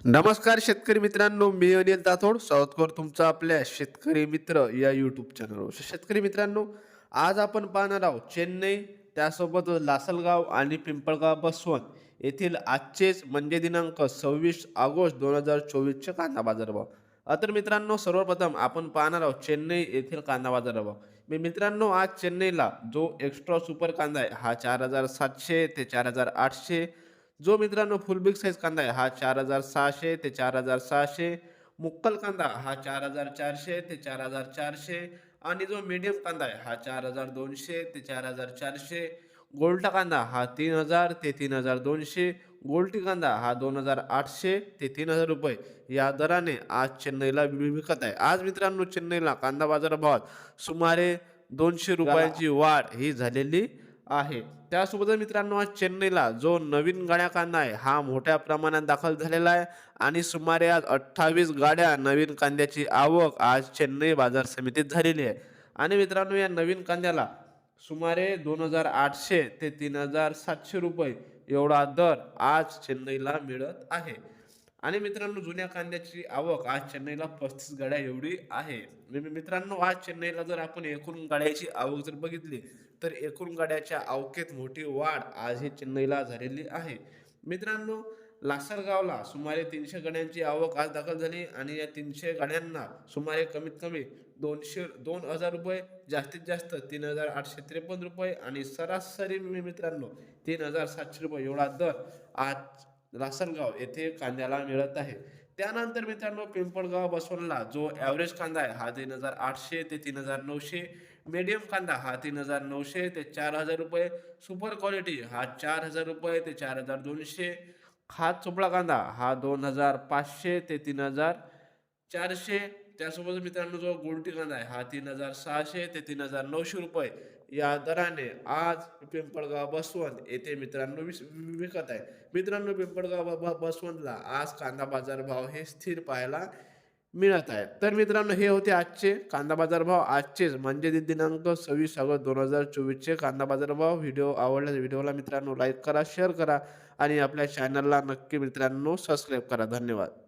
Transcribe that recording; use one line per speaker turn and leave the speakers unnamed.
नमस्कार शेतकरी मित्रांनो मी अनिल दाथोड स्वागत करतो तुमचं आपल्या शेतकरी मित्र या यूट्यूब चॅनलवर शेतकरी मित्रांनो आज आपण पाहणार आहोत चेन्नई त्यासोबत लासलगाव आणि पिंपळगाव बसवंत येथील आजचेच म्हणजे दिनांक सव्वीस ऑगस्ट दोन हजार चोवीसचे कांदा बाजारभाव अ, तर मित्रांनो सर्वप्रथम आपण पाहणार आहोत चेन्नई येथील कांदा बाजारभाव मी मित्रांनो आज चेन्नईला जो एक्स्ट्रा सुपर कांदा आहे हा चार हजार सातशे ते चार हजार आठशे जो मित्रांनो फुल बिग साईज कांदा आहे हा चार हजार सहाशे ते चार हजार सहाशे. मुक्कल कांदा हा चार हजार चारशे ते चार हजार चारशे. आणि जो मीडियम कांदा आहे हा चार हजार दोनशे ते चार हजार चारशे. गोल्टा कांदा हा तीन हजार ते तीन हजार दोनशे. गोल्टी कांदा हा दोन हजार आठशे ते तीन हजार रुपये. या दराने आज चेन्नईला विकत आहे. आज मित्रांनो चेन्नईला कांदा बाजारभावात सुमारे दोनशे रुपयांची वाढ ही झालेली आहे. त्यासोबतच मित्रांनो आज चेन्नईला जो नवीन गाड्या कांदा आहे हा मोठ्या प्रमाणात दाखल झालेला आहे. आणि सुमारे आज अठ्ठावीस गाड्या नवीन कांद्याची आवक आज चेन्नई बाजार समितीत झालेली आहे. आणि मित्रांनो या नवीन कांद्याला सुमारे दोन हजार आठशे ते तीन हजार सातशे रुपये एवढा दर आज चेन्नईला मिळत आहे. आणि मित्रांनो जुन्या कांद्याची आवक आज चेन्नईला पस्तीस गाड्या एवढी आहे. मी- मित्रांनो आज चेन्नईला जर आपण एकूण गाड्याची आवक जर बघितली तर एकूण गाड्याच्या आवकेत मोठी वाढ आज ही चेन्नईला झालेली आहे. मित्रांनो लासरगावला सुमारे तीनशे गाड्यांची आवक आज दाखल झाली आणि या तीनशे गाड्यांना सुमारे कमीत कमी दोनशे दोन हजार रुपये जास्तीत जास्त तीन हजार आठशे त्रेपन्न रुपये आणि सरासरी मी मित्रांनो तीन हजार सातशे रुपये एवढा दर आज लासलगाव येथे कांद्याला मिळत आहे. त्यानंतर मित्रांनो पिंपळगाव बसवणला जो ॲव्हरेज कांदा आहे हा तीन हजार आठशे ते तीन हजार नऊशे. मीडियम कांदा हा तीन हजार नऊशे ते चार हजार रुपये. सुपर क्वालिटी हा चार हजार रुपये ते चार हजार दोनशे. खात चोपळा कांदा हा दोन हजार पाचशे ते तीन हजार चारशे. त्यासोबत मित्रांनो जो गोल्ड कांदा आहे हा तीन हजार सहाशे ते तीन हजार नऊशे रुपये. या दराने आज पिंपळगाव बसवंत येथे मित्रांनो विकत आहे. मित्रांनो पिंपळगाव बसवंतला आज कांदा बाजार भाव हे स्थिर पाहायला मिळत आहे. तर मित्रांनो हे होते आजचे कांदा बाजार भाव. आजचेच म्हणजे दिनांक सव्वीस ऑगस्ट दोन हजार चोवीसचे कांदा बाजार भाव. व्हिडिओ आवडल्यास व्हिडिओला मित्रांनो लाईक करा शेअर करा आणि आपल्या चॅनलला नक्की मित्रांनो सबस्क्राईब करा. धन्यवाद.